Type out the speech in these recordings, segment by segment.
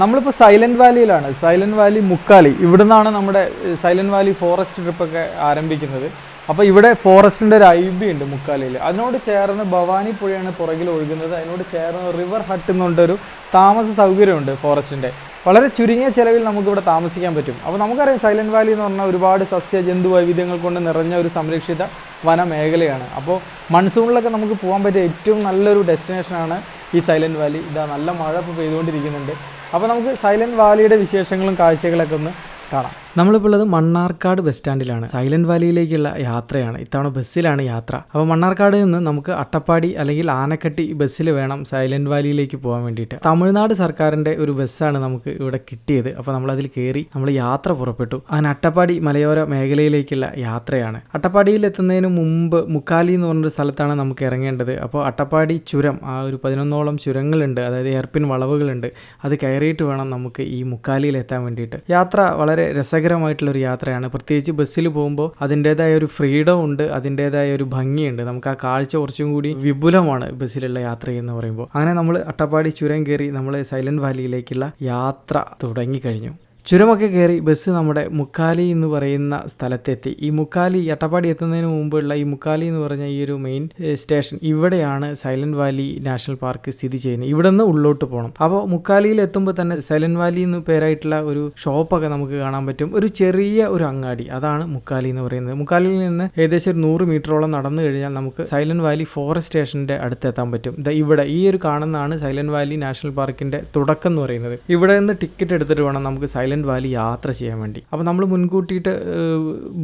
നമ്മളിപ്പോൾ സൈലന്റ് വാലിയിലാണ് silent valley Mukkali. ഇവിടുന്നാണ് നമ്മുടെ സൈലന്റ് വാലി ഫോറസ്റ്റ് ട്രിപ്പൊക്കെ ആരംഭിക്കുന്നത്. അപ്പോൾ ഇവിടെ ഫോറസ്റ്റിന്റെ ഒരു ഐബി ഉണ്ട് മുക്കാലിയിൽ അതിനോട് ചേർന്ന് ഭവാനി പുഴയാണ് പുറകിൽ ഒഴുകുന്നത്. അതിനോട് ചേർന്ന് റിവർ ഹട്ട് എന്നുകൊണ്ടൊരു താമസ സൗകര്യമുണ്ട് ഫോറസ്റ്റിന്റെ വളരെ ചുരുങ്ങിയ ചിലവിൽ നമുക്കിവിടെ താമസിക്കാൻ പറ്റും. അപ്പോൾ നമുക്കറിയാം സൈലന്റ് വാലി എന്ന് പറഞ്ഞാൽ ഒരുപാട് സസ്യ ജന്തു വൈവിധ്യങ്ങൾ കൊണ്ട് നിറഞ്ഞ ഒരു സംരക്ഷിത വനമേഖലയാണ്. അപ്പോൾ മൺസൂണിലൊക്കെ നമുക്ക് പോകാൻ പറ്റിയ ഏറ്റവും നല്ലൊരു ഡെസ്റ്റിനേഷനാണ് ഈ സൈലന്റ് വാലി ഇതാ നല്ല മഴ ഇപ്പോൾ പെയ്തുകൊണ്ടിരിക്കുന്നുണ്ട്. അപ്പോൾ നമുക്ക് സൈലന്റ് വാലിയുടെ വിശേഷങ്ങളും കാഴ്ചകളൊക്കെ ഒന്ന് കാണാം. നമ്മളിപ്പോൾ ഉള്ളത് മണ്ണാർക്കാട് ബസ് സ്റ്റാൻഡിലാണ്. സൈലന്റ് വാലിയിലേക്കുള്ള യാത്രയാണ്. ഇത്തവണ ബസ്സിലാണ് യാത്ര. അപ്പോൾ മണ്ണാർക്കാട് നിന്ന് നമുക്ക് അട്ടപ്പാടി അല്ലെങ്കിൽ ആനക്കട്ടി ബസ്സിൽ വേണം സൈലന്റ് വാലിയിലേക്ക് പോകാൻ വേണ്ടിയിട്ട്. തമിഴ്നാട് സർക്കാരിന്റെ ഒരു ബസ്സാണ് നമുക്ക് ഇവിടെ കിട്ടിയത്. അപ്പോൾ അതിൽ കയറി നമ്മൾ യാത്ര പുറപ്പെട്ടു. അങ്ങനെ അട്ടപ്പാടി മലയോര മേഖലയിലേക്കുള്ള യാത്രയാണ്. അട്ടപ്പാടിയിൽ എത്തുന്നതിന് മുമ്പ് മുക്കാലി എന്ന് പറഞ്ഞൊരു സ്ഥലത്താണ് നമുക്ക് ഇറങ്ങേണ്ടത്. അപ്പോൾ അട്ടപ്പാടി ചുരം ആ ഒരു പതിനൊന്നോളം ചുരങ്ങളുണ്ട്. അതായത് എയർപിൻ വളവുകളുണ്ട്. അത് കയറിയിട്ട് വേണം നമുക്ക് ഈ മുക്കാലിയിൽ എത്താൻ വേണ്ടിയിട്ട്. യാത്ര വളരെ രസകരമായിട്ടുള്ളൊരു യാത്രയാണ്. പ്രത്യേകിച്ച് ബസ്സിൽ പോകുമ്പോൾ അതിന്റേതായ ഒരു ഫ്രീഡം ഉണ്ട് അതിന്റേതായ ഒരു ഭംഗിയുണ്ട്. നമുക്ക് ആ കാഴ്ച കുറച്ചും കൂടി വിപുലമാണ് ബസ്സിലുള്ള യാത്ര എന്ന് പറയുമ്പോൾ. അങ്ങനെ നമ്മൾ അട്ടപ്പാടി ചുരം കയറി നമ്മൾ സൈലന്റ് വാലിയിലേക്കുള്ള യാത്ര തുടങ്ങിക്കഴിഞ്ഞു. ചുരമൊക്കെ കയറി ബസ് നമ്മുടെ മുക്കാലി എന്ന് പറയുന്ന സ്ഥലത്തെത്തി. ഈ മുക്കാലി എട്ടപ്പാടി എത്തുന്നതിന് മുമ്പുള്ള ഈ മുക്കാലി എന്ന് പറഞ്ഞ ഈ ഒരു മെയിൻ സ്റ്റേഷൻ ഇവിടെയാണ് സൈലന്റ് വാലി നാഷണൽ പാർക്ക് സ്ഥിതി ചെയ്യുന്നത്. ഇവിടെ നിന്ന് ഉള്ളോട്ട് പോകണം അപ്പോൾ മുക്കാലിയിൽ എത്തുമ്പോൾ തന്നെ സൈലന്റ് വാലി എന്ന് പേരായിട്ടുള്ള ഒരു ഷോപ്പൊക്കെ നമുക്ക് കാണാൻ പറ്റും. ഒരു ചെറിയ ഒരു അങ്ങാടി. അതാണ് മുക്കാലി എന്ന് പറയുന്നത്. മുക്കാലിയിൽ നിന്ന് ഏകദേശം ഒരു നൂറ് മീറ്ററോളം നടന്നു കഴിഞ്ഞാൽ നമുക്ക് സൈലന്റ് വാലി ഫോറസ്റ്റ് സ്റ്റേഷന്റെ അടുത്തെത്താൻ പറ്റും. ഇവിടെ ഈ ഒരു കാണുന്നതാണ് സൈലന്റ് വാലി നാഷണൽ പാർക്കിന്റെ തുടക്കം എന്ന് പറയുന്നത്. ഇവിടെ നിന്ന് ടിക്കറ്റ് എടുത്തിട്ട് വേണം നമുക്ക് സൈലന്റ് വാലി യാത്ര ചെയ്യാൻ വേണ്ടി. അപ്പോൾ നമ്മൾ മുൻകൂട്ടിയിട്ട്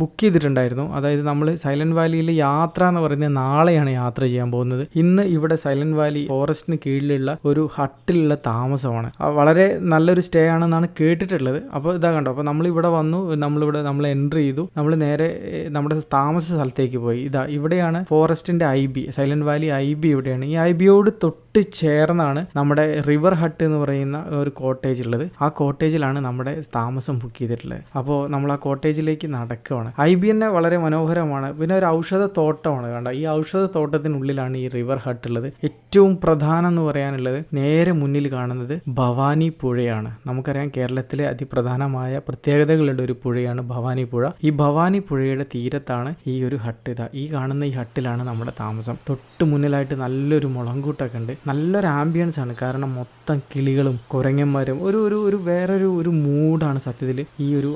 ബുക്ക് ചെയ്തിട്ടുണ്ടായിരുന്നു. അതായത് നമ്മൾ സൈലന്റ് വാലിയിൽ യാത്ര എന്ന് പറയുന്നത് നാളെയാണ് യാത്ര ചെയ്യാൻ പോകുന്നത്. ഇന്ന് ഇവിടെ സൈലന്റ് വാലി ഫോറസ്റ്റിന് കീഴിലുള്ള ഒരു ഹട്ടിലുള്ള താമസമാണ്. വളരെ നല്ലൊരു സ്റ്റേ ആണെന്നാണ് കേട്ടിട്ടുള്ളത്. അപ്പോൾ ഇതാ കണ്ടോ അപ്പോൾ നമ്മളിവിടെ വന്നു നമ്മളിവിടെ നമ്മൾ എന്റർ ചെയ്തു. നമ്മൾ നേരെ നമ്മുടെ താമസ സ്ഥലത്തേക്ക് പോയി. ഇതാ ഇവിടെയാണ് ഫോറസ്റ്റിന്റെ I B silent valley I B ഇവിടെയാണ്. ഈ ഐ ബിയോട് തൊട്ട് ചേർന്നാണ് നമ്മുടെ റിവർ ഹട്ട് എന്ന് പറയുന്ന ഒരു കോട്ടേജ് ഉള്ളത്. ആ കോട്ടേജിലാണ് നമ്മുടെ താമസം ബുക്ക് ചെയ്തിട്ടുള്ളത്. അപ്പോൾ നമ്മൾ ആ കോട്ടേജിലേക്ക് നടക്കുകയാണ് ഐ ബി എന്നെ വളരെ മനോഹരമാണ്. പിന്നെ ഒരു ഔഷധ തോട്ടമാണ് കണ്ട? ഈ ഔഷധ തോട്ടത്തിനുള്ളിലാണ് ഈ റിവർ ഹട്ട് ഉള്ളത്. ഏറ്റവും പ്രധാനം എന്ന് പറയാനുള്ളത് നേരെ മുന്നിൽ കാണുന്നത് ഭവാനി പുഴയാണ്. നമുക്കറിയാം കേരളത്തിലെ അതിപ്രധാനമായ പ്രത്യേകതകളുള്ള ഒരു പുഴയാണ് ഭവാനി പുഴ. ഈ ഭവാനി പുഴയുടെ തീരത്താണ് ഈ ഒരു ഹട്ട്. ഇതാ ഈ കാണുന്ന ഈ ഹട്ടിലാണ് നമ്മുടെ താമസം. തൊട്ട് മുന്നിലായിട്ട് നല്ലൊരു മുളങ്കൂട്ടൊക്കെ ഉണ്ട്. നല്ലൊരു ആംബിയൻസ് ആണ്. കാരണം മൊത്തം കിളികളും കുരങ്ങന്മാരും ഒരു ഒരു ഒരു വേറൊരു ഒരു മൂഡാണ് സത്യത്തിൽ ഈ ഒരു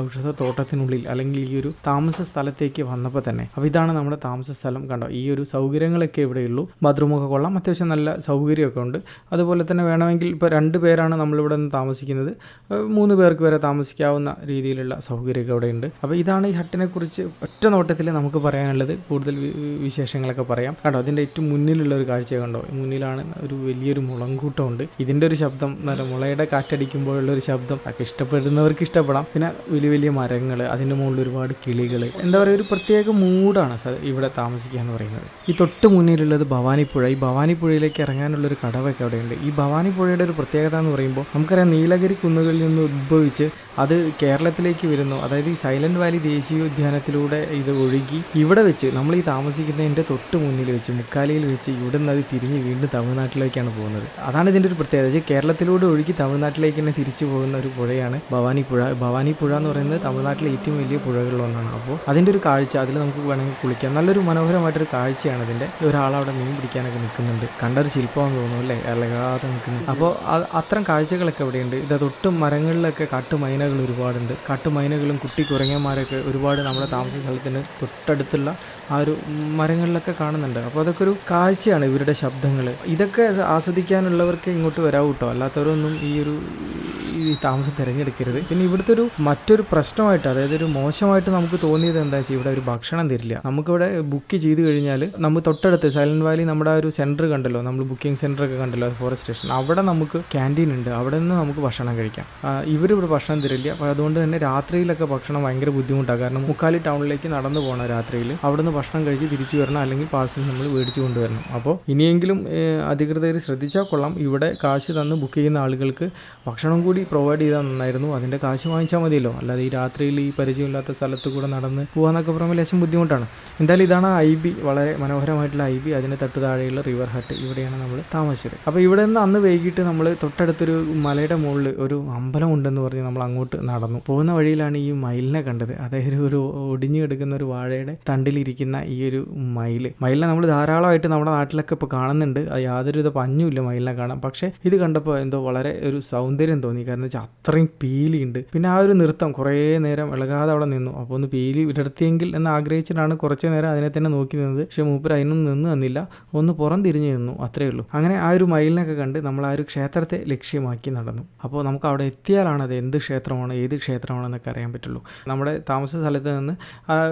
ഔഷധ തോട്ടത്തിനുള്ളിൽ അല്ലെങ്കിൽ ഈ ഒരു താമസ സ്ഥലത്തേക്ക് വന്നപ്പോൾ തന്നെ. അപ്പോൾ ഇതാണ് നമ്മുടെ താമസ സ്ഥലം. കണ്ടോ ഈ ഒരു സൗകര്യങ്ങളൊക്കെ ഇവിടെയുള്ളൂ. ബാത്റൂമൊക്കെ കൊള്ളാം. അത്യാവശ്യം നല്ല സൗകര്യമൊക്കെ ഉണ്ട്. അതുപോലെ തന്നെ വേണമെങ്കിൽ ഇപ്പോൾ രണ്ട് പേരാണ് നമ്മളിവിടെ നിന്ന് താമസിക്കുന്നത്. മൂന്ന് പേർക്ക് വരെ താമസിക്കാവുന്ന രീതിയിലുള്ള സൗകര്യമൊക്കെ ഇവിടെ ഉണ്ട്. അപ്പോൾ ഇതാണ് ഈ ഹട്ടിനെ കുറിച്ച് ഒറ്റ നോട്ടത്തിൽ നമുക്ക് പറയാനുള്ളത്. കൂടുതൽ വിശേഷങ്ങളൊക്കെ പറയാം. കണ്ടോ അതിന്റെ ഏറ്റവും മുന്നിലുള്ള ഒരു കാഴ്ച കണ്ടോ? മുന്നിലാണ് ഒരു വലിയൊരു മുളങ്കൂട്ടമുണ്ട്. ഇതിന്റെ ഒരു ശബ്ദം നല്ല മുളയുടെ കാറ്റടിക്കുമ്പോഴുള്ള ഒരു ശബ്ദം. ഒക്കെ ഇഷ്ടപ്പെടുന്നവർക്ക് ഇഷ്ടപ്പെടാം. പിന്നെ വലിയ വലിയ മരങ്ങൾ അതിന്റെ മുകളിൽ ഒരുപാട് കിളികൾ എന്താ പറയുക ഒരു പ്രത്യേക മൂഡാണ് ഇവിടെ താമസിക്കുക എന്ന് പറയുന്നത്. ഈ തൊട്ട് മുന്നിലുള്ളത് ഭവാനിപ്പുഴ. ഈ ഭവാനിപ്പുഴയിലേക്ക് ഇറങ്ങാനുള്ള ഒരു കടവൊക്കെ അവിടെയുണ്ട്. ഈ ഭവാനിപ്പുഴയുടെ ഒരു പ്രത്യേകത എന്ന് പറയുമ്പോൾ നമുക്കറിയാം നീലഗിരി കുന്നുകളിൽ നിന്ന് ഉദ്ഭവിച്ച് അത് കേരളത്തിലേക്ക് വരുന്നു. അതായത് ഈ സൈലന്റ് വാലി ദേശീയോദ്യാനത്തിലൂടെ ഇത് ഒഴുകി ഇവിടെ വെച്ച് നമ്മൾ ഈ താമസിക്കുന്നതിന്റെ തൊട്ട് മുന്നിൽ വെച്ച് മുക്കാലിയിൽ വെച്ച് ഇവിടെ നിന്ന് അത് തിരിഞ്ഞ് വീണ്ടും തമിഴ്നാട്ടിലേക്കാണ് പോകുന്നത്. അതാണ് ഇതിന്റെ ഒരു പ്രത്യേകത. കേരളത്തിലൂടെ ഒഴുകി തമിഴ്നാട്ടിലേക്ക് തന്നെ തിരിച്ചു പോകുന്ന ഒരു പുഴയാണ് ഭവാനി പുഴ. ഭവാനി പുഴ എന്ന് പറയുന്നത് തമിഴ്നാട്ടിലെ ഏറ്റവും വലിയ പുഴകളിലൊന്നാണ് അപ്പോൾ അതിന്റെ ഒരു കാഴ്ച അതിൽ നമുക്ക് വേണമെങ്കിൽ കുളിക്കാം. നല്ലൊരു മനോഹരമായിട്ടൊരു കാഴ്ചയാണ് അതിന്റെ ഒരാൾ അവിടെ മീൻ പിടിക്കാനൊക്കെ നിൽക്കുന്നുണ്ട്. കണ്ടൊരു ശില്പമാണെന്ന് തോന്നുന്നു അല്ലേ? ഇളകാതെ നിൽക്കുന്നു. അപ്പോൾ അത് അത്തരം കാഴ്ചകളൊക്കെ ഇവിടെയുണ്ട്. ഇത് തൊട്ടും മരങ്ങളിലൊക്കെ കാട്ടുമൈനകൾ ഒരുപാടുണ്ട്. കാട്ടുമൈനകളും കുട്ടി കുരങ്ങന്മാരൊക്കെ ഒരുപാട് നമ്മുടെ താമസ സ്ഥലത്തിന് തൊട്ടടുത്തുള്ള ആ ഒരു മരങ്ങളിലൊക്കെ കാണുന്നുണ്ട്. അപ്പോൾ അതൊക്കെ ഒരു കാഴ്ചയാണ് ഇവരുടെ ശബ്ദങ്ങൾ ഇതൊക്കെ ആസ്വദിക്കാനുള്ളവർക്ക് ഇങ്ങോട്ട് വരാവൂ കേട്ടോ അല്ലാത്തവരൊന്നും ഈ ഒരു ഈ താമസം തിരഞ്ഞെടുക്കരുത്. പിന്നെ ഇവിടുത്തെ ഒരു മറ്റൊരു പ്രശ്നമായിട്ട് അതായത് ഒരു മോശമായിട്ട് നമുക്ക് തോന്നിയത് എന്താ വെച്ചാൽ ഇവിടെ ഒരു ഭക്ഷണം തരില്ല. നമുക്കിവിടെ ബുക്ക് ചെയ്ത് കഴിഞ്ഞാൽ നമ്മൾ തൊട്ടടുത്ത് സൈലന്റ് വാലി നമ്മുടെ ആ ഒരു സെന്റർ കണ്ടല്ലോ. നമ്മൾ ബുക്കിംഗ് സെന്റർ ഒക്കെ കണ്ടല്ലോ ഫോറസ്റ്റ് സ്റ്റേഷൻ അവിടെ നമുക്ക് ക്യാന്റീൻ ഉണ്ട്. അവിടെ നിന്ന് നമുക്ക് ഭക്ഷണം കഴിക്കാം. ഇവരിവിടെ ഭക്ഷണം തരില്ല. അപ്പോൾ അതുകൊണ്ട് തന്നെ രാത്രിയിലൊക്കെ ഭക്ഷണം ഭയങ്കര ബുദ്ധിമുട്ടാണ് കാരണം മുക്കാലി ടൗണിലേക്ക് നടന്നു പോകണം രാത്രിയിൽ അവിടെ ഭക്ഷണം കഴിച്ച് തിരിച്ചു വരണം അല്ലെങ്കിൽ പാഴ്സൽ നമ്മൾ മേടിച്ചു കൊണ്ടുവരണം. അപ്പോൾ ഇനിയെങ്കിലും അധികൃതർ ശ്രദ്ധിച്ചാൽ കൊള്ളാം. ഇവിടെ കാശ് തന്ന് ബുക്ക് ചെയ്യുന്ന ആളുകൾക്ക് ഭക്ഷണം കൂടി പ്രൊവൈഡ് ചെയ്താൽ നന്നായിരുന്നു. അതിന്റെ കാശ് വാങ്ങിച്ചാൽ മതിയല്ലോ. അല്ലാതെ ഈ രാത്രിയിൽ ഈ പരിചയമില്ലാത്ത സ്ഥലത്ത് കൂടെ നടന്ന് പോകാനൊക്കെ പറയുമ്പോൾ ലേശം ബുദ്ധിമുട്ടാണ്. എന്തായാലും ഇതാണ് ഐ ബി വളരെ മനോഹരമായിട്ടുള്ള ഐ ബി അതിന്റെ തൊട്ട് താഴെയുള്ള റിവർ ഹട്ട് ഇവിടെയാണ് നമ്മൾ താമസിച്ചത്. അപ്പോൾ ഇവിടെ നിന്ന് അന്ന് വൈകിട്ട് നമ്മൾ തൊട്ടടുത്തൊരു മലയുടെ മുകളിൽ ഒരു അമ്പലം ഉണ്ടെന്ന് പറഞ്ഞ് നമ്മൾ അങ്ങോട്ട് നടന്നു. പോകുന്ന വഴിയിലാണ് ഈ മയിലിനെ കണ്ടത്. അതായത് ഒരു ഒടിഞ്ഞു കിടക്കുന്ന ഒരു വാഴയുടെ തണ്ടിലിരിക്കുന്ന ഈ ഒരു മയിൽ. മയിലിനെ നമ്മൾ ധാരാളമായിട്ട് നമ്മുടെ നാട്ടിലൊക്കെ ഇപ്പോൾ കാണുന്നുണ്ട്. യാതൊരുവിധ പഞ്ഞുമില്ല മയിലിനെ കാണാം പക്ഷേ ഇത് കണ്ടപ്പോൾ എന്തോ വളരെ ഒരു സൗന്ദര്യം തോന്നി. കാരണം വെച്ചാൽ അത്രയും പീലിയുണ്ട്. പിന്നെ ആ ഒരു നൃത്തം കുറേ നേരം ഇളകാതെ അവിടെ നിന്നു. അപ്പോൾ ഒന്ന് പീലി വിടർത്തിയെങ്കിൽ എന്ന് ആഗ്രഹിച്ചിട്ടാണ് കുറച്ച് നേരം അതിനെ തന്നെ നോക്കി നിന്നത്. പക്ഷേ മൂപ്പർ അതിനൊന്നും നിന്ന് തന്നില്ല. ഒന്ന് പുറം തിരിഞ്ഞു നിന്നു. അത്രേ ഉള്ളൂ. അങ്ങനെ ആ ഒരു മയിലിനൊക്കെ കണ്ട് നമ്മൾ ആ ഒരു ക്ഷേത്രത്തെ ലക്ഷ്യമാക്കി നടന്നു. അപ്പോൾ നമുക്ക് അവിടെ എത്തിയാലാണ് അത് എന്ത് ക്ഷേത്രമാണ് ഏത് ക്ഷേത്രമാണെന്നൊക്കെ അറിയാൻ പറ്റുള്ളൂ. നമ്മുടെ താമസ സ്ഥലത്ത് നിന്ന്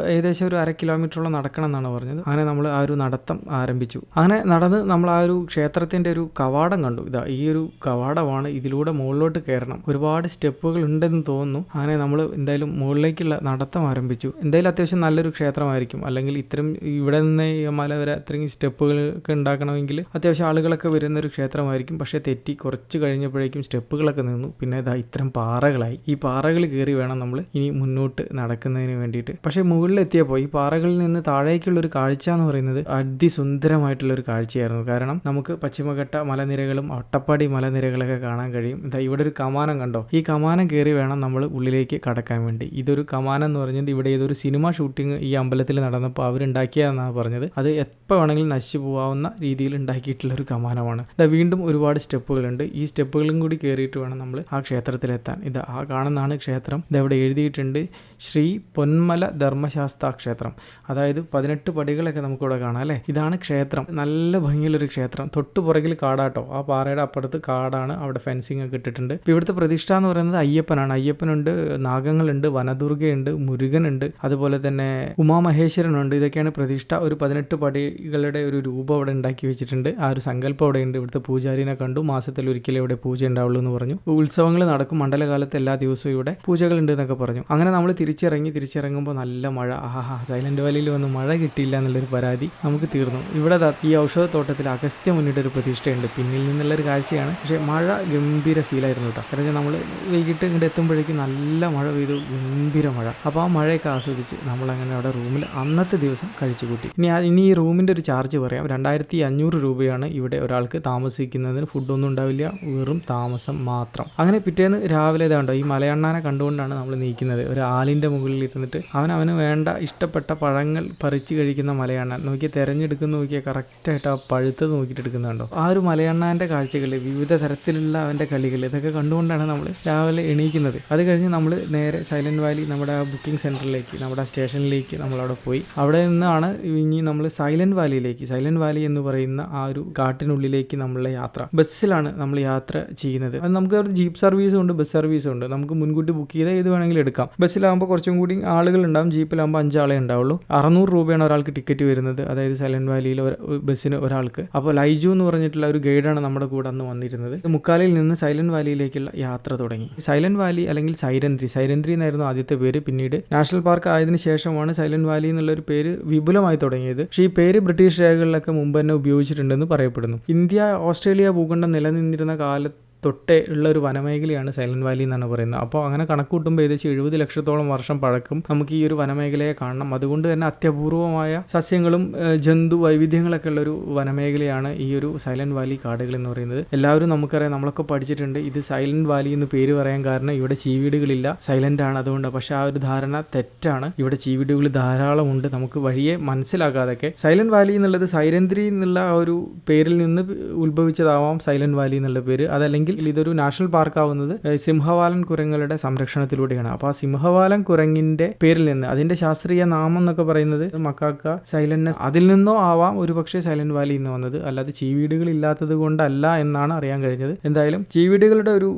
ഏകദേശം ഒരു അര കിലോമീറ്ററോളം നടക്കണം എന്നാണ് പറഞ്ഞത്. അങ്ങനെ നമ്മൾ ആ ഒരു നടത്തം ആരംഭിച്ചു. അങ്ങനെ നടന്ന് നമ്മൾ ആ ഒരു ക്ഷേത്രത്തിന്റെ ഒരു കവാടം കണ്ടു. ഇതാ ഈ ഒരു കവാടമാണ് ഇതിലൂടെ മുകളിലോട്ട് കയറണം. ഒരുപാട് സ്റ്റെപ്പുകൾ ഉണ്ടെന്ന് തോന്നുന്നു. അങ്ങനെ നമ്മൾ എന്തായാലും മുകളിലേക്കുള്ള നടത്തം ആരംഭിച്ചു. എന്തായാലും അത്യാവശ്യം നല്ലൊരു ക്ഷേത്രമായിരിക്കും. അല്ലെങ്കിൽ ഇത്തരം ഇവിടെ നിന്ന് മല വരെ അത്രയും സ്റ്റെപ്പുകളൊക്കെ ഉണ്ടാക്കണമെങ്കിൽ അത്യാവശ്യം ആളുകളൊക്കെ വരുന്ന ഒരു ക്ഷേത്രമായിരിക്കും. പക്ഷേ തെറ്റി കുറച്ച് കഴിഞ്ഞപ്പോഴേക്കും സ്റ്റെപ്പുകളൊക്കെ നിന്നു. പിന്നെ ഇതാ ഇത്തരം പാറകളായി. ഈ പാറകൾ കയറി വേണം നമ്മൾ ഇനി മുന്നോട്ട് നടക്കുന്നതിന് വേണ്ടിയിട്ട്. പക്ഷേ മുകളിലെത്തിയപ്പോൾ ഈ പാറകളിൽ നിന്ന് താഴേക്കുള്ള ഒരു കാഴ്ച എന്ന് പറയുന്നത് അതിസുന്ദരമായിട്ടുള്ള ഒരു കാഴ്ചയായിരുന്നു. കാരണം നമുക്ക് പശ്ചിമഘട്ട മലനിരകളും അട്ടപ്പാടി മലനിരകളൊക്കെ കാണാൻ കഴിയും. ഇതാ ഇവിടെ ഒരു കമാനം കണ്ടോ? ഈ കമാനം കയറി വേണം നമ്മൾ ഉള്ളിലേക്ക് കടക്കാൻ വേണ്ടി. ഇതൊരു കമാനം എന്ന് പറഞ്ഞത് ഇവിടെ ഏതൊരു സിനിമ ഷൂട്ടിംഗ് ഈ അമ്പലത്തിൽ നടന്നപ്പോൾ അവരുണ്ടാക്കിയതെന്നാണ് പറഞ്ഞത്. അത് എപ്പോൾ വേണമെങ്കിലും നശിച്ചു പോകാവുന്ന രീതിയിൽ ഉണ്ടാക്കിയിട്ടുള്ള ഒരു കമാനമാണ്. ഇതാ വീണ്ടും ഒരുപാട് സ്റ്റെപ്പുകളുണ്ട്. ഈ സ്റ്റെപ്പുകളും കൂടി കയറിയിട്ട് വേണം നമ്മൾ ആ ക്ഷേത്രത്തിലെത്താൻ. ഇത് ആ കാണുന്നതാണ് ക്ഷേത്രം. ഇതവിടെ എഴുതിയിട്ടുണ്ട് ശ്രീ പൊന്മല ധർമ്മശാസ്ത്ര ക്ഷേത്രം. അതായത് പതിനെട്ട് പടികളൊക്കെ നമുക്കിവിടെ കാണാം അല്ലേ? ഇതാണ് ക്ഷേത്രം. നല്ല ഭംഗിയുള്ളൊരു ക്ഷേത്രം. തൊട്ടു പുറകിൽ കാടാട്ടോ. ആ പാറയുടെ അപ്പുറത്ത് കാടാണ് അവിടെ ഫെൻസിങ് ഒക്കെ ഇട്ടിട്ടുണ്ട്. ഇവിടുത്തെ പ്രതിഷ്ഠ എന്ന് പറയുന്നത് അയ്യപ്പനാണ്. അയ്യപ്പനുണ്ട് നാഗങ്ങളുണ്ട് വനദുർഗയുണ്ട് മുരുകനുണ്ട് അതുപോലെ തന്നെ ഉമാമഹേശ്വരനുണ്ട്. ഇതൊക്കെയാണ് പ്രതിഷ്ഠ. ഒരു പതിനെട്ട് പടികളുടെ ഒരു രൂപം അവിടെ ഉണ്ടാക്കി വെച്ചിട്ടുണ്ട്. ആ ഒരു സങ്കല്പം അവിടെ ഉണ്ട് ഇവിടുത്തെ പൂജാരിനെ കണ്ടു. മാസത്തിൽ ഒരിക്കലും ഇവിടെ പൂജ ഉണ്ടാവുള്ളൂ എന്ന് പറഞ്ഞു. ഉത്സവങ്ങൾ നടക്കും. മണ്ഡലകാലത്ത് എല്ലാ ദിവസവും ഇവിടെ പൂജകളുണ്ട് എന്നൊക്കെ പറഞ്ഞു. അങ്ങനെ നമ്മൾ തിരിച്ചിറങ്ങി തിരിച്ചിറങ്ങുമ്പോൾ നല്ല മഴ. ആഹാ സൈലന്റ് വാലിയിൽ വന്ന് മഴ കിട്ടിയില്ല എന്നുള്ളൊരു പരാതി നമുക്ക് തീർന്നു. ഇവിടെ ഈ ഔഷധത്തോട്ടത്തിൽ അഗസ്ത്യ മുന്നിട്ട് ഒരു പ്രതീക്ഷയുണ്ട് പിന്നിൽ നിന്നുള്ള ഒരു കാഴ്ചയാണ്. പക്ഷേ മഴ ഗംഭീര ഫീലായിരുന്നു കേട്ടോ. കാരണം നമ്മൾ വൈകിട്ട് ഇങ്ങോട്ട് എത്തുമ്പോഴേക്കും നല്ല മഴ പെയ്തു. ഗംഭീര മഴ. അപ്പോൾ ആ മഴയൊക്കെ ആസ്വദിച്ച് നമ്മൾ അങ്ങനെ അവിടെ റൂമിൽ അന്നത്തെ ദിവസം കഴിച്ചു കൂട്ടി ഇനി ഇനി ഈ റൂമിന്റെ ഒരു ചാർജ് പറയാം. രണ്ടായിരത്തി അഞ്ഞൂറ് രൂപയാണ് ഇവിടെ ഒരാൾക്ക് താമസിക്കുന്നതിന് ഫുഡൊന്നും ഉണ്ടാവില്ല. വെറും താമസം മാത്രം. അങ്ങനെ പിറ്റേന്ന് രാവിലെ ഇതാണ്ടോ ഈ മലയണ്ണാനെ കണ്ടുകൊണ്ടാണ് നമ്മൾ നീക്കുന്നത്. ഒരു ആലിന്റെ മുകളിൽ ഇരുന്നിട്ട് അവൻ അവന് വേണ്ട ഇഷ്ടപ്പെട്ട പഴങ്ങൾ പറിച്ച് കഴിക്കുന്ന മലയാണ നോക്കി തിരഞ്ഞെടുക്കുന്ന നോക്കിയാൽ കറക്റ്റായിട്ട് ആ പഴുത്തത് നോക്കിയിട്ട് എടുക്കുന്നുണ്ടോ ആ ഒരു മലയണ്ണാന്റെ കാഴ്ചകൾ വിവിധ തരത്തിലുള്ള അവന്റെ കളികൾ ഇതൊക്കെ കണ്ടുകൊണ്ടാണ് നമ്മൾ രാവിലെ എണീക്കുന്നത്. അത് കഴിഞ്ഞ് നമ്മൾ നേരെ സൈലന്റ് വാലി നമ്മുടെ ആ ബുക്കിംഗ് സെന്ററിലേക്ക് നമ്മുടെ സ്റ്റേഷനിലേക്ക് നമ്മളവിടെ പോയി. അവിടെ നിന്നാണ് ഇനി നമ്മൾ സൈലന്റ് വാലിയിലേക്ക് സൈലന്റ് വാലി എന്ന് പറയുന്ന ആ ഒരു കാട്ടിനുള്ളിലേക്ക് നമ്മളുടെ യാത്ര. ബസ്സിലാണ് നമ്മൾ യാത്ര ചെയ്യുന്നത്. അത് നമുക്ക് ഒരു ജീപ്പ് സർവീസും ഉണ്ട് ബസ് സർവീസും ഉണ്ട്. നമുക്ക് മുൻകൂട്ടി ബുക്ക് ചെയ്താൽ ഏത് വേണമെങ്കിലും എടുക്കാം. ബസ്സിലാകുമ്പോൾ കുറച്ചും കൂടി ആളുകൾ ഉണ്ടാവും ജീപ്പിലാകുമ്പോൾ അഞ്ചാളെ ഉണ്ടാവുള്ളൂ. അറുന്നൂറ് രൂപയാണ് ഒരാൾക്ക് ടിക്കറ്റ് വരുന്നത്. അതായത് സൈലന്റ് വാലിയിൽ ബസ്സിന് ഒരാൾക്ക്. അപ്പോൾ ലൈജു എന്ന് പറഞ്ഞിട്ടുള്ള ഒരു ഗൈഡാണ് നമ്മുടെ കൂടെ അന്ന് വന്നിരുന്നത്. മുക്കാലിൽ നിന്ന് സൈലന്റ് വാലിയിലേക്കുള്ള യാത്ര തുടങ്ങി. സൈലന്റ് വാലി അല്ലെങ്കിൽ സൈരന്ത്രി സൈരന്ത്രി എന്നായിരുന്നു ആദ്യത്തെ പേര്. പിന്നീട് നാഷണൽ പാർക്ക് ആയതിനു ശേഷമാണ് സൈലന്റ് വാലി എന്നുള്ള ഒരു പേര് വിപുലമായി തുടങ്ങിയത്. പക്ഷേ ഈ പേര് ബ്രിട്ടീഷ് രേഖകളിലൊക്കെ മുമ്പ് തന്നെ ഉപയോഗിച്ചിട്ടുണ്ടെന്ന് പറയപ്പെടുന്നു. ഇന്ത്യ ഓസ്ട്രേലിയ ഭൂഖണ്ഡം നിലനിന്നിരുന്ന കാലത്ത് തൊട്ടേ ഉള്ള ഒരു വനമേഖലയാണ് സൈലന്റ് വാലി എന്നാണ് പറയുന്നത്. അപ്പോൾ അങ്ങനെ കണക്ക് കൂട്ടുമ്പോൾ ഏകദേശം എഴുപത് ലക്ഷത്തോളം വർഷം പഴക്കും നമുക്ക് ഈ ഒരു വനമേഖലയെ കാണണം. അതുകൊണ്ട് തന്നെ അത്യപൂർവമായ സസ്യങ്ങളും ജന്തു വൈവിധ്യങ്ങളൊക്കെ ഉള്ള ഒരു വനമേഖലയാണ് ഈ ഒരു സൈലന്റ് വാലി കാടുകൾ എന്ന് പറയുന്നത്. എല്ലാവരും നമുക്കറിയാം നമ്മളൊക്കെ പഠിച്ചിട്ടുണ്ട് ഇത് സൈലന്റ് വാലി എന്ന് പേര് പറയാൻ കാരണം ഇവിടെ ചീവീടുകളില്ല സൈലന്റ് ആണ് അതുകൊണ്ട്. പക്ഷേ ആ ഒരു ധാരണ തെറ്റാണ്. ഇവിടെ ചീവീടുകൾ ധാരാളം ഉണ്ട്. നമുക്ക് വഴിയെ മനസ്സിലാക്കാതൊക്കെ സൈലന്റ് വാലി എന്നുള്ളത് സൈലന്ത്രി എന്നുള്ള ആ ഒരു പേരിൽ നിന്ന് ഉത്ഭവിച്ചതാവാം സൈലന്റ് വാലി എന്നുള്ള പേര്. അതല്ലെങ്കിൽ ഇതൊരു നാഷണൽ പാർക്ക് ആവുന്നത് സിംഹവാലൻ കുരങ്ങുകളുടെ സംരക്ഷണത്തിലൂടെയാണ്. അപ്പോൾ ആ സിംഹവാലൻ കുരങ്ങിന്റെ പേരിൽ നിന്ന് അതിന്റെ ശാസ്ത്രീയ നാമം എന്നൊക്കെ പറയുന്നത് മക്കാക്ക സൈലന്റ് അതിൽ നിന്നോ ആവാം ഒരു പക്ഷേ സൈലന്റ് വാലി എന്ന് വന്നത്. അല്ലാതെ ചീവീടുകൾ ഇല്ലാത്തത് കൊണ്ടല്ല എന്നാണ് അറിയാൻ കഴിഞ്ഞത്. എന്തായാലും ചീവീടുകളുടെ ഒരു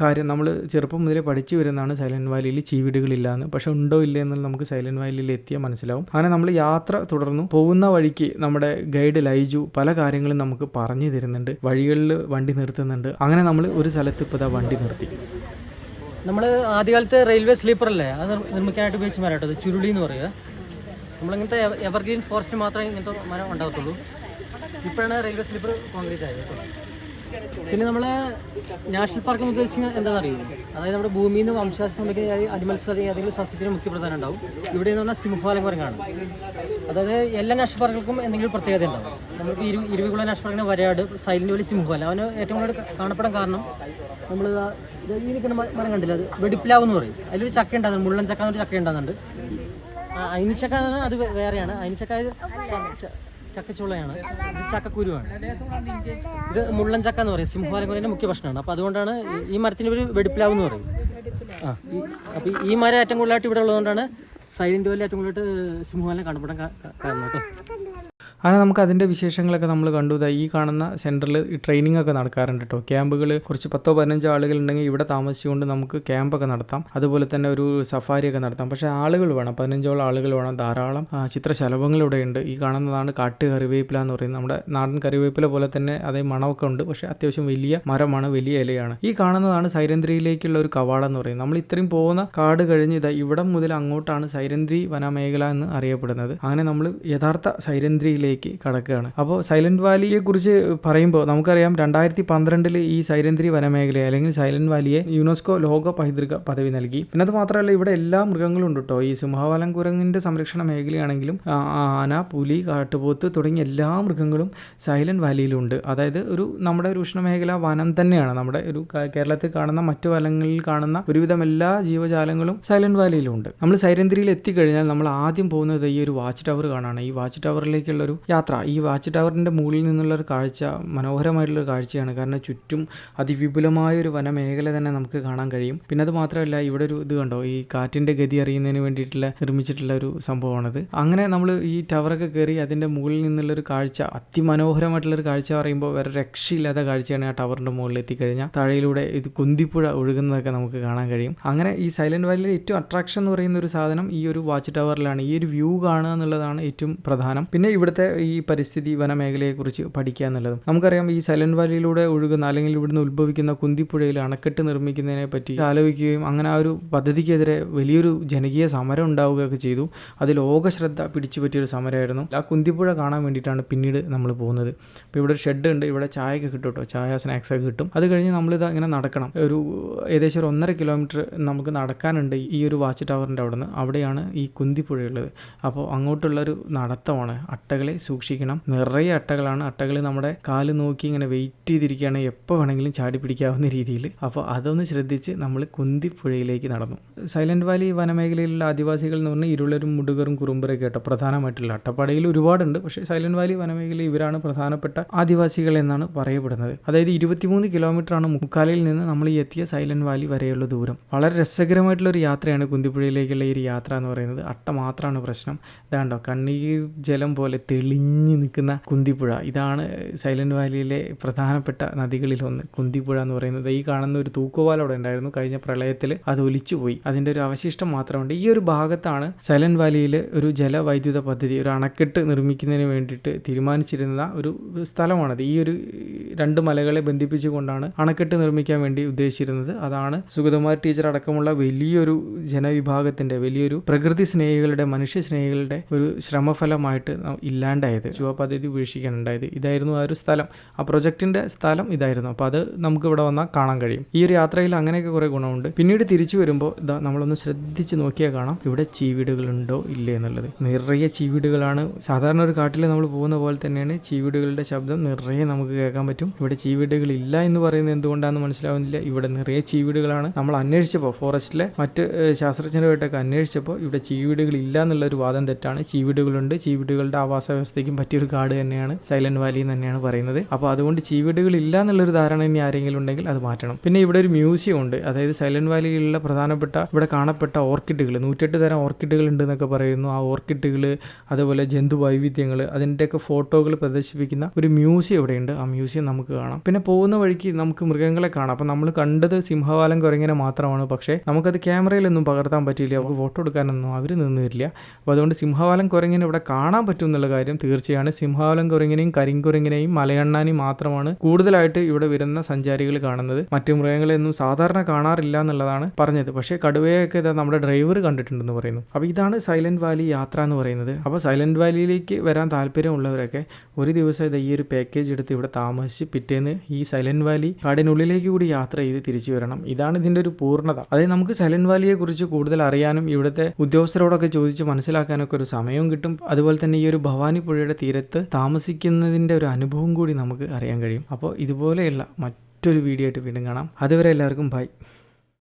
കാര്യം നമ്മൾ ചെറുപ്പം മുതലേ പഠിച്ചു വരുന്നതാണ് സൈലന്റ് വാലിയിൽ ചീവീടുകളില്ല എന്ന്. പക്ഷെ ഉണ്ടോ ഇല്ലേ എന്നുള്ളത് നമുക്ക് സൈലന്റ് വാലിയിൽ എത്തിയാൽ മനസ്സിലാവും. അങ്ങനെ നമ്മൾ യാത്ര തുടർന്നു. പോകുന്ന വഴിക്ക് നമ്മുടെ ഗൈഡ് ലൈജു പല കാര്യങ്ങളും നമുക്ക് പറഞ്ഞു തരുന്നുണ്ട്. വഴികളിൽ വണ്ടി നിർത്തുന്നുണ്ട്. അങ്ങനെ നമ്മൾ ഒരു സ്ഥലത്ത് ഇപ്പോൾ ഇതാ വണ്ടി നിർത്തി. നമ്മൾ ആദ്യകാലത്തെ റെയിൽവേ സ്ലീപ്പർ അല്ലേ അത് നിർ- നിർമ്മിക്കാനായിട്ട് ഉപയോഗിച്ച് മരം കേട്ടോ. ചുരുളി എന്ന് പറയുക. നമ്മളിങ്ങനത്തെ എവ- എവർഗ്രീൻ ഫോറസ്റ്റ് മാത്രമേ ഇങ്ങനത്തെ മരം ഉണ്ടാകത്തുള്ളൂ. ഇപ്പോഴാണ് റെയിൽവേ സ്ലീപ്പർ കോൺക്രീറ്റ് ആയത് കേട്ടോ. പിന്നെ നമ്മൾ നാഷണൽ പാർക്ക് എന്ന് ഉദ്ദേശിക്കുന്നത് എന്താണെന്ന് അറിയില്ല? അതായത് നമ്മുടെ ഭൂമിയിൽ നിന്ന് വംശാശ സംരക്ഷിക്കുന്ന അനിമൽസ് ഏതെങ്കിലും സസ്യത്തിന് മുഖ്യ പ്രധാനം ഉണ്ടാവും. ഇവിടെ എന്ന് പറഞ്ഞാൽ സിംഹവാലം കുരങ്ങാണ് അതായത് എല്ലാ നാഷണൽ പാർക്കുകൾക്കും എന്തെങ്കിലും പ്രത്യേകത ഉണ്ടാവും നമുക്ക് ഇരു ഇരുവികുളം നാഷണൽ പാർക്കിന് വരയാട് സൈലന്റ് വലിയ സിംഹാലം അവന് ഏറ്റവും കൂടുതൽ കാണപ്പെടാൻ കാരണം നമ്മൾ ഈ നിൽക്കുന്ന മരം കണ്ടില്ല? അത് വെടിപ്പിലാവ് എന്ന് പറയും. അതിലൊരു ചക്ക ഉണ്ടാകുന്നുണ്ട്. മുള്ളൻ ചക്ക എന്നൊരു ചക്ക ഉണ്ടാകുന്നുണ്ട്. അയിനിച്ചക്ക അത് വേറെയാണ്. അയിനിച്ചക്ക ചക്കച്ചുളയാണ് ഇത് ചക്കക്കുരുവാണ്. ഇത് മുള്ളൻ ചക്ക എന്ന് പറയും. സിംഹവാലക്കുരന്റെ മുഖ്യ ഭക്ഷണമാണ്. അപ്പോൾ അതുകൊണ്ടാണ് ഈ- മരത്തിന് ഒരു വെടിപ്പിലാവ് എന്ന് പറയും. ആ ഈ അപ്പോൾ ഈ മരം ഏറ്റവും കൂടുതലായിട്ട് ഇവിടെ ഉള്ളതുകൊണ്ടാണ് സൈലന്റ് വാലി ഏറ്റവും കൂടുതലായിട്ട് സിംഹാലം കാണപ്പെടാൻ കാരണം കേട്ടോ. അങ്ങനെ നമുക്ക് അതിന്റെ വിശേഷങ്ങളൊക്കെ നമ്മൾ കണ്ടു. ഈ കാണുന്ന സെന്ററിൽ ട്രെയിനിങ് ഒക്കെ നടക്കാറുണ്ട് കേട്ടോ ക്യാമ്പുകൾ കുറച്ച് പത്തോ പതിനഞ്ചോ ആളുകൾ ഉണ്ടെങ്കിൽ ഇവിടെ താമസിച്ചുകൊണ്ട് നമുക്ക് ക്യാമ്പൊക്കെ നടത്താം. അതുപോലെ തന്നെ ഒരു സഫാരി ഒക്കെ നടത്താം. പക്ഷേ ആളുകൾ വേണം. പതിനഞ്ചോളം ആളുകൾ വേണം. ധാരാളം ചിത്രശലഭങ്ങൾ ഇവിടെ ഉണ്ട്. ഈ കാണുന്നതാണ് കാട്ട് കറിവേപ്പില എന്ന് പറയുന്നത്. നമ്മുടെ നാടൻ കറിവേപ്പില പോലെ തന്നെ അതേ മണമൊക്കെ ഉണ്ട്. പക്ഷേ അത്യാവശ്യം വലിയ മരമാണ് വലിയ ഇലയാണ്. ഈ കാണുന്നതാണ് സൈരന്ധ്രിയിലേക്കുള്ള ഒരു കവാടം എന്ന് പറയുന്നത്. നമ്മൾ ഇത്രയും പോകുന്ന കാട് കഴിഞ്ഞ് ഇതാ ഇവിടം മുതൽ അങ്ങോട്ടാണ് സൈരന്ധ്രി വനമേഖല എന്ന് അറിയപ്പെടുന്നത്. അങ്ങനെ നമ്മൾ യഥാർത്ഥ സൈരന്ധ്രിയിലേക്ക് കടക്കുകയാണ്. അപ്പോൾ സൈലന്റ് വാലിയെ കുറിച്ച് പറയുമ്പോൾ നമുക്കറിയാം രണ്ടായിരത്തി പന്ത്രണ്ടിൽ ഈ സൈലന്ത്രി വനമേഖലയെ അല്ലെങ്കിൽ സൈലന്റ് വാലിയെ യുനെസ്കോ ലോക പൈതൃക പദവി നൽകി. പിന്നെ അത് മാത്രമല്ല ഇവിടെ എല്ലാ മൃഗങ്ങളും ഉണ്ട് കേട്ടോ. ഈ സിംഹവാലം കുരങ്ങിന്റെ സംരക്ഷണ മേഖലയാണെങ്കിലും ആന പുലി കാട്ടുപോത്ത് തുടങ്ങിയ എല്ലാ മൃഗങ്ങളും സൈലന്റ് വാലിയിലുണ്ട്. അതായത് ഒരു നമ്മുടെ ഒരു ഉഷ്ണമേഖല വനം തന്നെയാണ്. നമ്മുടെ ഒരു കേരളത്തിൽ കാണുന്ന മറ്റു വനങ്ങളിൽ കാണുന്ന ഒരുവിധം എല്ലാ ജീവജാലങ്ങളും സൈലന്റ് വാലിയിലുണ്ട്. നമ്മൾ സൈലന്ത്രിയിൽ എത്തിക്കഴിഞ്ഞാൽ നമ്മൾ ആദ്യം പോകുന്നത് ഈ ഒരു വാച്ച് ടവർ കാണാണ്. ഈ വാച്ച് ടവറിലേക്കുള്ള ഒരു യാത്ര. ഈ വാച്ച് ടവറിന്റെ മുകളിൽ നിന്നുള്ള ഒരു കാഴ്ച മനോഹരമായിട്ടുള്ള കാഴ്ചയാണ്. കാരണം ചുറ്റും അതിവിപുലമായ ഒരു വനമേഖല തന്നെ നമുക്ക് കാണാൻ കഴിയും. പിന്നെ അത് മാത്രമല്ല ഇവിടെ ഒരു ഇത് കണ്ടോ? ഈ കാറ്റിന്റെ ഗതി അറിയുന്നതിന് വേണ്ടിയിട്ടുള്ള നിർമ്മിച്ചിട്ടുള്ള ഒരു സംഭവമാണത്. അങ്ങനെ നമ്മൾ ഈ ടവറൊക്കെ കയറി അതിന്റെ മുകളിൽ നിന്നുള്ള ഒരു കാഴ്ച അതിമനോഹരമായിട്ടുള്ളൊരു കാഴ്ച പറയുമ്പോൾ വേറെ രക്ഷയില്ലാത്ത കാഴ്ചയാണ് ആ ടവറിന്റെ മുകളിൽ എത്തിക്കഴിഞ്ഞാൽ. താഴെയിലൂടെ ഇത് കുന്തിപ്പുഴ ഒഴുകുന്നതൊക്കെ നമുക്ക് കാണാൻ കഴിയും. അങ്ങനെ ഈ സൈലന്റ് വാലിയിലെ ഏറ്റവും അട്രാക്ഷൻ എന്ന് പറയുന്ന ഒരു സാധനം ഈ ഒരു വാച്ച് ടവറിലാണ്. ഈ ഒരു വ്യൂ കാണുക എന്നുള്ളതാണ് ഏറ്റവും പ്രധാനം. പിന്നെ ഇവിടുത്തെ ഈ പരിസ്ഥിതി വനമേഖലയെക്കുറിച്ച് പഠിക്കുക എന്നുള്ളതും. നമുക്കറിയാം ഈ സൈലന്റ് വാലിയിലൂടെ ഒഴുകുന്ന അല്ലെങ്കിൽ ഇവിടുന്ന് ഉത്ഭവിക്കുന്ന കുന്തിപ്പുഴയിൽ അണക്കെട്ട് നിർമ്മിക്കുന്നതിനെ പറ്റി ആലോചിക്കുകയും അങ്ങനെ ആ ഒരു പദ്ധതിക്കെതിരെ വലിയൊരു ജനകീയ സമരം ഉണ്ടാവുകയൊക്കെ ചെയ്തു. അതിൽ ലോക ശ്രദ്ധ പിടിച്ചു പറ്റിയൊരു സമരമായിരുന്നു. ആ കുന്തിപ്പുഴ കാണാൻ വേണ്ടിയിട്ടാണ് പിന്നീട് നമ്മൾ പോകുന്നത്. അപ്പോൾ ഇവിടെ ഒരു ഷെഡ് ഉണ്ട്. ഇവിടെ ചായയൊക്കെ കിട്ടും കേട്ടോ. ചായ സ്നാക്സ് ഒക്കെ കിട്ടും. അത് കഴിഞ്ഞ് നമ്മളിത് അങ്ങനെ നടക്കണം. ഒരു ഏകദേശം ഒരു ഒന്നര കിലോമീറ്റർ നമുക്ക് നടക്കാനുണ്ട് ഈ ഒരു വാച്ച് ടവറിന്റെ അവിടെ നിന്ന് അവിടെയാണ് ഈ കുന്തിപ്പുഴയുള്ളത് അപ്പോൾ അങ്ങോട്ടുള്ളൊരു നടത്തമാണ്. അട്ടകളെ സൂക്ഷിക്കണം. നിറയെ അട്ടകളാണ്. അട്ടകൾ നമ്മുടെ കാൽ നോക്കി ഇങ്ങനെ വെയിറ്റ് ചെയ്തിരിക്കുകയാണ്. എപ്പോൾ വേണമെങ്കിലും ചാടി പിടിക്കാവുന്ന രീതിയിൽ. അപ്പോൾ അതൊന്ന് ശ്രദ്ധിച്ച് നമ്മൾ കുന്തിപ്പുഴയിലേക്ക് നടന്നു. സൈലന്റ് വാലി വനമേഖലയിലുള്ള ആദിവാസികൾ എന്ന് പറഞ്ഞാൽ ഇരുളരും മുടുകറും കുറുമ്പരൊക്കെ കേട്ടോ പ്രധാനമായിട്ടുള്ള അട്ടപ്പാടയിൽ ഒരുപാടുണ്ട്. പക്ഷേ സൈലന്റ് വാലി വനമേഖലയിൽ ഇവരാണ് പ്രധാനപ്പെട്ട ആദിവാസികൾ എന്നാണ് പറയപ്പെടുന്നത്. അതായത് ഇരുപത്തിമൂന്ന് കിലോമീറ്റർ ആണ് മുക്കാലിൽ നിന്ന് നമ്മൾ ഈ എത്തിയ സൈലന്റ് വാലി വരെയുള്ള ദൂരം. വളരെ രസകരമായിട്ടുള്ള ഒരു യാത്രയാണ് കുന്തിപ്പുഴയിലേക്കുള്ള ഈ യാത്ര എന്ന് പറയുന്നത്. അട്ട മാത്രമാണ് പ്രശ്നം. ഇതാണ്ടോ കണ്ണീർ ജലം പോലെ തെളിഞ്ഞു നിൽക്കുന്ന കുന്തിപ്പുഴ. ഇതാണ് സൈലന്റ് വാലിയിലെ പ്രധാനപ്പെട്ട നദികളിലൊന്ന് കുന്തിപ്പുഴ എന്ന് പറയുന്നത് ഈ കാണുന്ന ഒരു തൂക്കുപാലം അവിടെ ഉണ്ടായിരുന്നു. കഴിഞ്ഞ പ്രളയത്തിൽ അത് ഒലിച്ചുപോയി അതിന്റെ ഒരു അവശിഷ്ടം മാത്രമുണ്ട്. ഈ ഒരു ഭാഗത്താണ് സൈലന്റ് വാലിയിൽ ഒരു ജലവൈദ്യുത പദ്ധതി ഒരു അണക്കെട്ട് നിർമ്മിക്കുന്നതിന് വേണ്ടിയിട്ട് തീരുമാനിച്ചിരുന്ന ഒരു സ്ഥലമാണത്. ഈ ഒരു രണ്ട് മലകളെ ബന്ധിപ്പിച്ചുകൊണ്ടാണ് അണക്കെട്ട് നിർമ്മിക്കാൻ വേണ്ടി ഉദ്ദേശിച്ചിരുന്നത്. അതാണ് സുഗതകുമാർ ടീച്ചർ അടക്കമുള്ള വലിയൊരു ജനവിഭാഗത്തിന്റെ വലിയൊരു പ്രകൃതി സ്നേഹികളുടെ മനുഷ്യ സ്നേഹികളുടെ ഒരു ശ്രമഫലമായിട്ട് ന- ഇല്ലാണ്ടായത് ചുവ പദ്ധതി ഉപേക്ഷിക്കാനുണ്ടായത് ഇതായിരുന്നു ആ ഒരു സ്ഥലം. ആ പ്രൊജക്ടിന്റെ സ്ഥലം ഇതായിരുന്നു. അപ്പോൾ അത് നമുക്ക് ഇവിടെ വന്നാൽ കാണാൻ കഴിയും. ഈ ഒരു യാത്രയിൽ അങ്ങനെയൊക്കെ കുറേ ഗുണമുണ്ട്. പിന്നീട് തിരിച്ചു വരുമ്പോൾ ഇതാ നമ്മളൊന്ന് ശ്രദ്ധിച്ച് നോക്കിയാൽ കാണാം. ഇവിടെ ചീവീടുകളുണ്ടോ ഇല്ലേ എന്നുള്ളത്. നിറയെ ചീവീടുകളാണ്. സാധാരണ ഒരു കാട്ടിൽ നമ്മൾ പോകുന്ന പോലെ തന്നെയാണ് ചീവീടുകളുടെ ശബ്ദം നിറയെ നമുക്ക് കേൾക്കാൻ പറ്റും. ഇവിടെ ചീവീടുകൾ ഇല്ല എന്ന് പറയുന്നത് എന്തുകൊണ്ടാണെന്ന് മനസ്സിലാവുന്നില്ല. ഇവിടെ നിറയെ ചീവീടുകളാണ്. നമ്മൾ അന്വേഷിച്ചപ്പോൾ ഫോറസ്റ്റിലെ മറ്റ് ശാസ്ത്രജ്ഞരുമായിട്ടൊക്കെ അന്വേഷിച്ചപ്പോൾ ഇവിടെ ചീവീടുകൾ ഇല്ല എന്നുള്ള ഒരു വാദം തെറ്റാണ്. ചീവീടുകളുണ്ട്. ചീവീടുകളുടെ ആവാസ വ്യവസ്ഥയ്ക്കും പറ്റിയൊരു കാട് തന്നെയാണ് സൈലന്റ് വാലി എന്ന് തന്നെയാണ് പറയുന്നത്. അപ്പോൾ അതുകൊണ്ട് ചീവീടുകൾ ഇല്ല എന്നുള്ളൊരു ധാരണ ഇനി ആരെങ്കിലും ഉണ്ടെങ്കിൽ അത് മാറ്റണം. പിന്നെ ഇവിടെ ഒരു മ്യൂസിയം ഉണ്ട്. അതായത് സൈലന്റ് വാലിയിലുള്ള പ്രധാനപ്പെട്ട ഇവിടെ കാണപ്പെട്ട ഓർക്കിഡുകൾ നൂറ്റെട്ട് തരം ഓർക്കിഡുകൾ ഉണ്ട് എന്നൊക്കെ പറയുന്നു. ആ ഓർക്കിഡുകൾ അതുപോലെ ജന്തു വൈവിധ്യങ്ങൾ അതിന്റെയൊക്കെ ഫോട്ടോകൾ പ്രദർശിപ്പിക്കുന്ന ഒരു മ്യൂസിയം ഇവിടെയുണ്ട്. ആ മ്യൂസിയം നമുക്ക് കാണാം. പിന്നെ പോകുന്ന വഴിക്ക് നമുക്ക് മൃഗങ്ങളെ കാണാം. അപ്പം നമ്മൾ കണ്ടത് സിംഹവാലം കുരങ്ങനെ മാത്രമാണ്. പക്ഷേ നമുക്കത് ക്യാമറയിലൊന്നും പകർത്താൻ പറ്റിയില്ല. അവർക്ക് ഫോട്ടോ എടുക്കാനൊന്നും അവർ നിന്ന് തരില്ല അപ്പോൾ അതുകൊണ്ട് സിംഹവാലം കുരങ്ങനെ ഇവിടെ കാണാൻ പറ്റും എന്നുള്ള കാര്യം കാര്യം തീർച്ചയാണ്. സിംഹാവലം കുരങ്ങിനെയും കരിങ്കുരങ്ങിനെയും മലയണ്ണാനെയും മാത്രമാണ് കൂടുതലായിട്ട് ഇവിടെ വരുന്ന സഞ്ചാരികൾ കാണുന്നത്. മറ്റു മൃഗങ്ങളെയൊന്നും സാധാരണ കാണാറില്ല എന്നുള്ളതാണ് പറഞ്ഞത്. പക്ഷേ കടുവയൊക്കെ ഇതാ നമ്മുടെ ഡ്രൈവർ കണ്ടിട്ടുണ്ടെന്ന് പറയുന്നു. അപ്പോൾ ഇതാണ് സൈലന്റ് വാലി യാത്ര എന്ന് പറയുന്നത്. അപ്പോൾ സൈലന്റ് വാലിയിലേക്ക് വരാൻ താല്പര്യമുള്ളവരൊക്കെ ഒരു ദിവസം ഇത് ഈ ഒരു പാക്കേജ് എടുത്ത് ഇവിടെ താമസിച്ച് പിറ്റേന്ന് ഈ സൈലന്റ് വാലി കാടിനുള്ളിലേക്ക് കൂടി യാത്ര ചെയ്ത് തിരിച്ചു വരണം. ഇതാണ് ഇതിന്റെ ഒരു പൂർണത. അതായത് നമുക്ക് സൈലന്റ് വാലിയെ കുറിച്ച് കൂടുതൽ അറിയാനും ഇവിടുത്തെ ഉദ്യോഗസ്ഥരോടൊക്കെ ചോദിച്ച് മനസ്സിലാക്കാനൊക്കെ ഒരു സമയവും കിട്ടും. അതുപോലെ തന്നെ ഈ ഒരു ഭവാനി പുഴയുടെ തീരത്ത് താമസിക്കുന്നതിന്റെ ഒരു അനുഭവം കൂടി നമുക്ക് അറിയാൻ കഴിയും. അപ്പോൾ ഇതുപോലെയുള്ള മറ്റൊരു വീഡിയോ ആയിട്ട് വീണ്ടും കാണാം. അതുവരെ എല്ലാവർക്കും ബൈ.